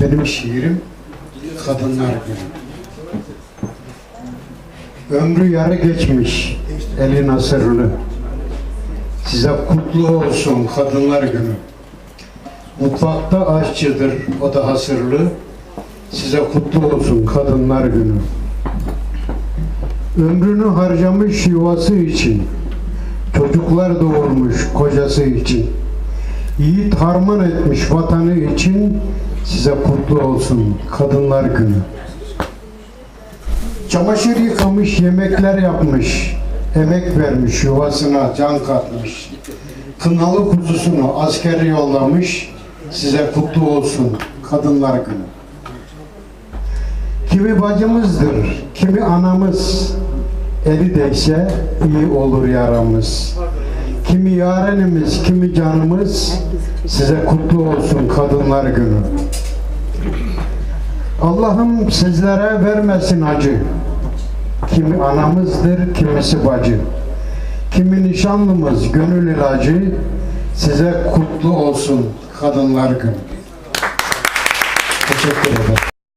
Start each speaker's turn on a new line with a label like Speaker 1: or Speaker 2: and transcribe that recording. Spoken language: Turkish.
Speaker 1: Benim şiirim Kadınlar Günü. Ömrü yarı geçmiş eli nasırlı. Size kutlu olsun Kadınlar Günü. Mutfakta aşçıdır o da hasırlı. Size kutlu olsun Kadınlar Günü. Ömrünü harcamış yuvası için, çocuklar doğurmuş kocası için, yiğit harman etmiş vatanı için size kutlu olsun Kadınlar Günü. Çamaşır yıkamış, yemekler yapmış, emek vermiş, yuvasına can katmış. Kınalı kuzusunu asker yollamış, size kutlu olsun Kadınlar Günü. Kimi bacımızdır, kimi anamız, eli değse iyi olur yaramız. Yarenimiz, kimi canımız, size kutlu olsun Kadınlar Günü. Allah'ım sizlere vermesin acı. Kimi anamızdır, kimisi bacı. Kimi nişanlımız, gönül ilacı, size kutlu olsun Kadınlar Günü. Teşekkür ederim.